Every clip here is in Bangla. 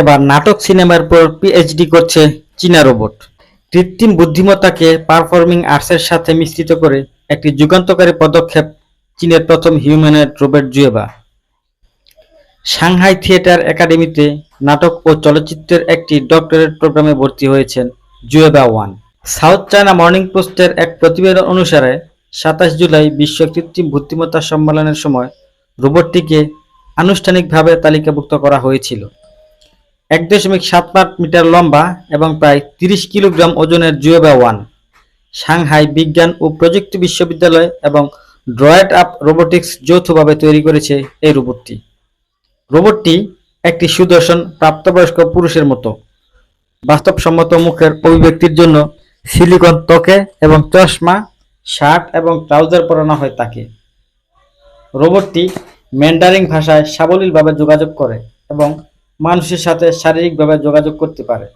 এবার নাটক সিনেমার পর পিএইচডি করছে চীনা রোবট। কৃত্রিম বুদ্ধিমত্তাকে পারফর্মিং আর্টসের সাথে মিশ্রিত করে একটি যুগান্তকারী পদক্ষেপ চীনের প্রথম humanoid robot Xueba. Shanghai theatre একাডেমিতে নাটক ও চলচ্চিত্রের একটি ডক্টরেট প্রোগ্রামে ভর্তি হয়েছেন Xueba one. South China Morning পোস্টের এক প্রতিবেদন অনুসারে সাতাশ জুলাই বিশ্ব কৃত্রিম বুদ্ধিমত্তা সম্মেলনের সময় রোবটটিকে আনুষ্ঠানিকভাবে তালিকাভুক্ত করা হয়েছিল। এক দশমিক সাত পাঁচ মিটার লম্বা এবং প্রায় তিরিশ কিলোগ্রাম ওজনের জুয়েবা ওয়ান। সাংহাই বিজ্ঞান ও প্রযুক্তি বিশ্ববিদ্যালয় এবং ড্রয়েড আপ রোবোটিক্স যৌথভাবে তৈরি করেছে এই রোবটটি। রোবটটি একটি সুদর্শন প্রাপ্তবয়স্ক পুরুষের মতো। বাস্তবসম্মত মুখের অভিব্যক্তির জন্য সিলিকন ত্বকে এবং চশমা, শার্ট এবং ট্রাউজার পরানো হয় তাকে। রোবটটি ম্যান্ডারিং ভাষায় সাবলীলভাবে যোগাযোগ করে এবং মানুষের সাথে শারীরিকভাবে যোগাযোগ করতে পারে।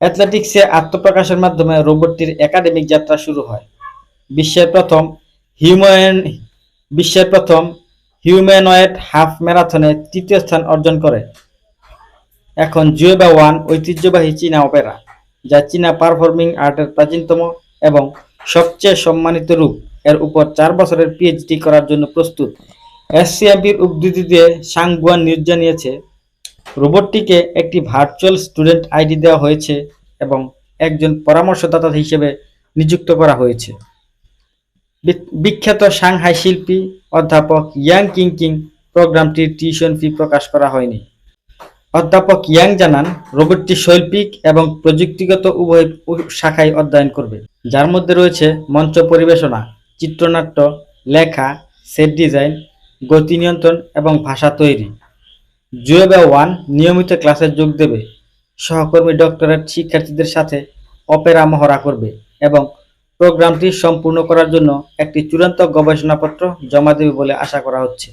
অ্যাথলেটিক্সে আত্মপ্রকাশের মাধ্যমে রোবটটির একাডেমিক যাত্রা শুরু হয়। বিশ্বের প্রথম হিউম্যান বিশ্বের প্রথম হিউম্যানয়েড হাফ ম্যারাথনে তৃতীয় স্থান অর্জন করে। এখন জুয়েবা ওয়ান ঐতিহ্যবাহী চীনা অপেরা, যা চীনা পারফর্মিং আর্টের প্রাচীনতম এবং সবচেয়ে সম্মানিত রূপ। এর উপর চার বছরের পিএইচডি করার জন্য প্রস্তুত। এসসিএমপির উদ্ধৃতি দিয়ে সাংগুয়ান নিউজ জানিয়েছে রোবটটিকে একটি ভার্চুয়াল স্টুডেন্ট আইডি দেওয়া হয়েছে এবং একজন পরামর্শদাতা হিসেবে নিযুক্ত করা হয়েছে। বিখ্যাত সাংহাই শিল্পী অধ্যাপক ইয়াং কিং কিং প্রোগ্রামটির টিউশন ফি প্রকাশ করা হয়নি। অধ্যাপক ইয়াং জানান, রোবটটি শৈল্পিক এবং প্রযুক্তিগত উভয় শাখায় অধ্যয়ন করবে। যার মধ্যে রয়েছে মঞ্চ পরিবেশনা, চিত্রনাট্য, লেখা, সেট ডিজাইন, গতি নিয়ন্ত্রণ এবং ভাষা তৈরি। জুয়েবা ওয়ান নিয়মিত ক্লাসে যোগ দেবে। সহকর্মী ডক্টরেট শিক্ষার্থীদের সাথে অপেরা মহড়া করবে এবং প্রোগ্রামটি সম্পূর্ণ করার জন্য একটি চূড়ান্ত গবেষণাপত্র জমা দেবে বলে আশা করা হচ্ছে।